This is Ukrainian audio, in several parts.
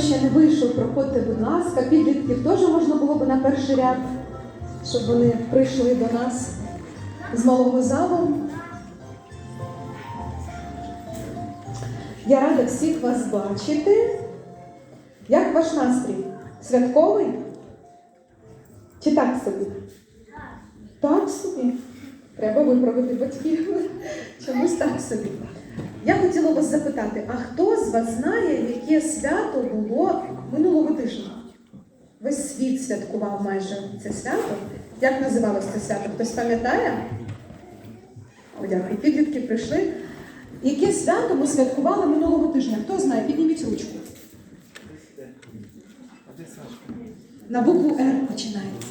Ще не вийшов, проходьте, будь ласка. Підлітків теж можна було б на перший ряд, щоб вони прийшли до нас з малого залу. Я рада всіх вас бачити. Як ваш настрій? Святковий? Чи так собі? Так собі. Треба виправити батьків. Чомусь так собі. Я хотіла вас запитати, а хто з вас знає, яке свято було минулого тижня? Весь світ святкував майже це свято. Як називалось це свято? Хтось пам'ятає? О, дякую. Підлітки прийшли. Яке свято ми святкували минулого тижня? Хто знає? Підніміть ручку. На букву Р починається.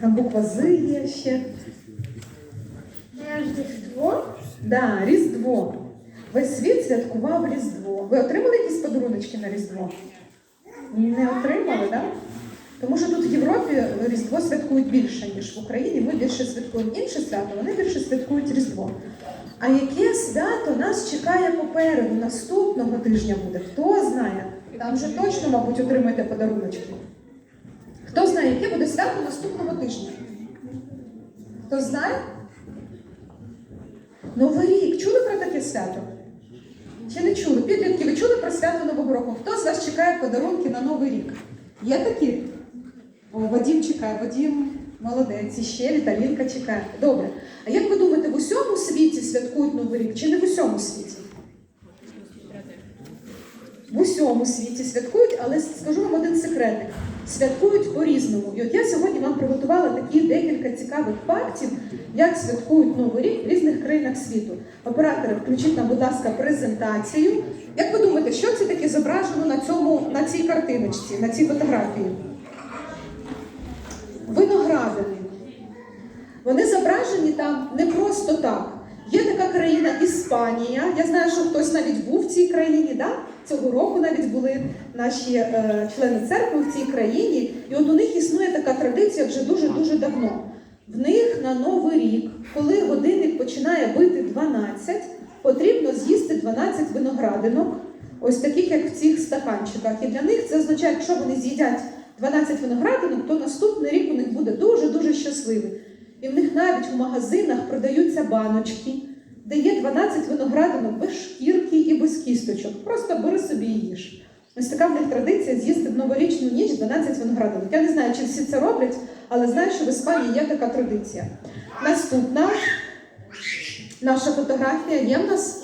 Там буква З є ще. Рождество? Да, Різдво. Весь світ святкував Різдво. Ви отримали якісь подаруночки на Різдво? Не отримали, так? Тому що тут в Європі Різдво святкують більше, ніж в Україні. Ми більше святкуємо інше свято, вони більше святкують Різдво. А яке свято нас чекає попереду, наступного тижня буде? Хто знає? Там вже точно, мабуть, отримаєте подаруночки. Хто знає, яке буде свято наступного тижня? Хто знає? Новий рік. Чули про таке свято? Чи не чули? Підлітки, ви чули про свято Нового року? Хто з вас чекає подарунки на Новий рік? Є такі? О, Вадім чекає, Вадім молодець, і ще Віталінка чекає. Добре. А як ви думаєте, в усьому світі святкують Новий рік чи не в усьому світі? В усьому світі святкують, але скажу вам один секретик. Святкують по-різному. І от я сьогодні вам приготувала такі декілька цікавих фактів, як святкують Новий рік в різних країнах світу. Оператори, включіть нам, будь ласка, презентацію. Як ви думаєте, що це таке зображено на, цьому, на цій картиночці, на цій фотографії? Виноградини. Вони зображені там не просто так. Є така країна Іспанія. Я знаю, що хтось навіть був в цій країні. Да? Цього року навіть були наші е, члени церкви в цій країні. І от у них існує така традиція вже дуже-дуже давно. В них на Новий рік, коли годинник починає бити 12, потрібно з'їсти 12 виноградинок, ось таких, як в цих стаканчиках. І для них це означає, якщо вони з'їдять 12 виноградинок, то наступний рік у них буде дуже-дуже щасливий. І в них навіть в магазинах продаються баночки, де є 12 виноградинок без шкірки і без кісточок. Просто бери собі і їж. Ось така в них традиція з'їсти в новорічну ніч 12 виноградинок. Я не знаю, чи всі це роблять, але знаю, що в Іспанії є така традиція. Наступна наша фотографія є в нас.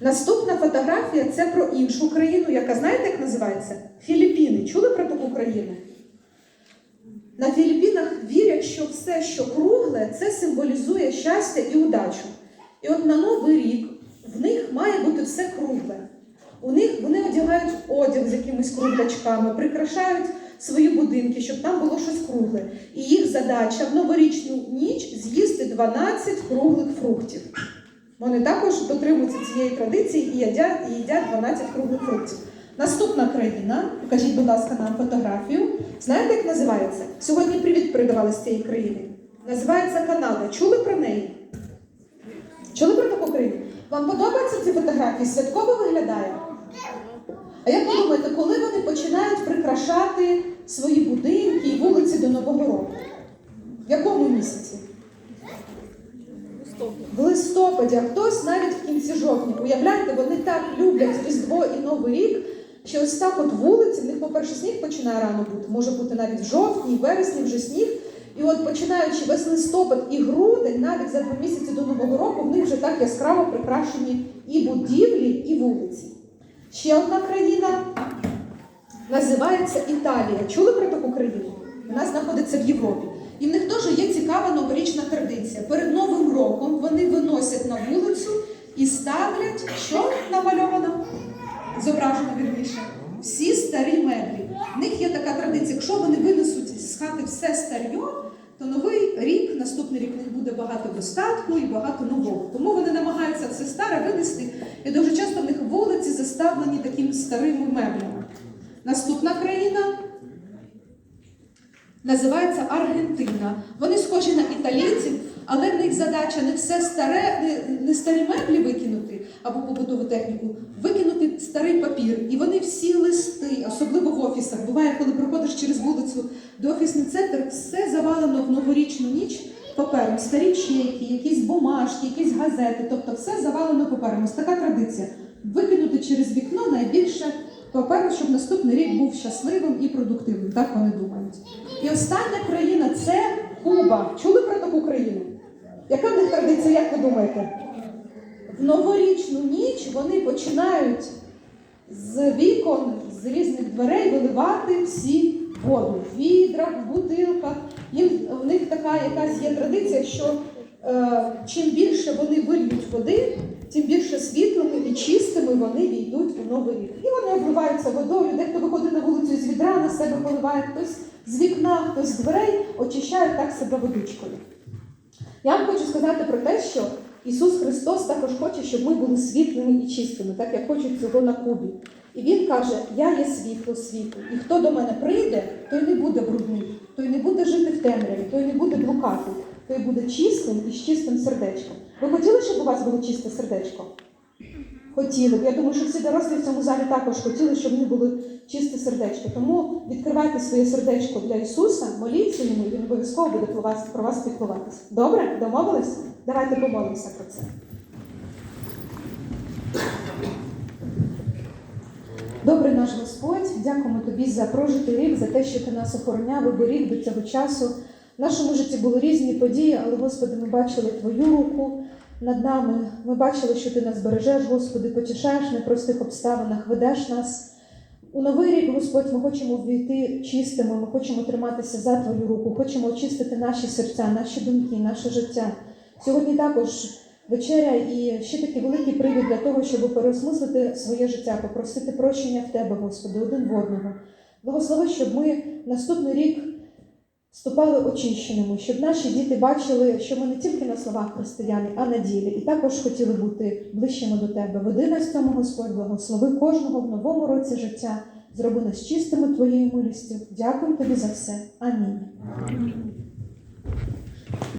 Наступна фотографія це про іншу країну, яка знаєте, як називається? Філіппіни. Чули про таку країну? На Філіппінах вірять, що все, що кругле, це символізує щастя і удачу. І от на Новий рік має все кругле. У них вони одягають одяг з якимись круглячками, прикрашають свої будинки, щоб там було щось кругле. І їх задача в новорічну ніч з'їсти 12 круглих фруктів. Вони також дотримуються цієї традиції і їдять, і їдять 12 круглих фруктів. Наступна країна, покажіть, будь ласка, нам фотографію. Знаєте, як називається? Сьогодні привіт передавали з цієї країни. Називається Канада. Чули про неї? Чули про таку країну? Вам подобаються ці фотографії? Святково виглядає? А як ви думаєте, коли вони починають прикрашати свої будинки і вулиці до Нового року? В якому місяці? В листопаді, а хтось навіть в кінці жовтня. Уявляєте, вони так люблять Різдво і Новий рік, що ось так от вулиці, в них, по-перше, сніг починає рано бути, може бути навіть в жовтні, в вересні вже сніг. І от починаючи весь листопад і грудень, навіть за два місяці до Нового року, в них вже так яскраво прикрашені і будівлі, і вулиці. Ще одна країна називається Італія. Чули про таку країну? Вона знаходиться в Європі. І в них теж є цікава новорічна традиція. Перед Новим роком вони виносять на вулицю і ставлять, що намальовано? Зображено вірніше. Всі старі меблі. В них є така традиція, якщо вони винесуть все старьо, то новий рік, наступний рік буде багато достатку і багато нового. Тому вони намагаються все старе винести. І дуже часто в них вулиці заставлені такими старими меблями. Наступна країна називається Аргентина. Вони схожі на італійців, але в них задача не все старе, не старі меблі викинути або побутову техніку, викинути старий папір, і вони всі листи, особливо в офісах. Буває, коли проходиш через вулицю до офісний центр, все завалено в новорічну ніч папером. Старі чеки, якісь бумажки, якісь газети, тобто все завалено папером. Ось така традиція. Викинути через вікно найбільше паперу, щоб наступний рік був щасливим і продуктивним. Так вони думають. І остання країна це Куба. Чули про таку країну? Яка в них традиція, як ви думаєте? В новорічну ніч вони починають з вікон, з різних дверей виливати всі воду в відрах, в бутилках. Їм в них така якась є традиція, що е, чим більше вони вильють води, тим більше світлими і чистими вони війдуть у новий рік. І вони обливаються водою. Дехто виходить на вулицю з відра, на себе поливає хтось з вікна, хтось з дверей, очищає так себе водичкою. Я вам хочу сказати про те, що Ісус Христос також хоче, щоб ми були світлими і чистими, так як хочуть цього на Кубі. І Він каже: Я є світло світу, і хто до мене прийде, той не буде брудний, той не буде жити в темряві, той не буде блукати, той буде чистим і з чистим сердечком. Ви хотіли, щоб у вас було чисте сердечко? Хотіли б. Я думаю, що всі дорослі в цьому залі також хотіли, щоб вони були чисте сердечко. Тому відкривайте своє сердечко для Ісуса, моліться йому, і він обов'язково буде про вас, про вас піклуватися. Добре? Домовились? Давайте помолимося про це. Добрий наш Господь, дякуємо тобі за прожитий рік, за те, що ти нас охороняв, і оберіг до цього часу. В нашому житті були різні події, але, Господи, ми бачили Твою руку над нами. Ми бачили, що Ти нас бережеш, Господи, потішаєш в непростих обставинах, ведеш нас. У новий рік, Господь, ми хочемо ввійти чистими, ми хочемо триматися за Твою руку, хочемо очистити наші серця, наші думки, наше життя. Сьогодні також вечеря і ще такий великий привід для того, щоб переосмислити своє життя, попросити прощення в Тебе, Господи, один в одного. Благослови, щоб ми наступний рік ступали очищеними, щоб наші діти бачили, що ми не тільки на словах християни, а на ділі. І також хотіли бути ближчими до Тебе. Веди нас в цьому, Господь, благослови кожного в новому році життя. Зроби нас чистими Твоєю милістю. Дякую тобі за все. Амінь.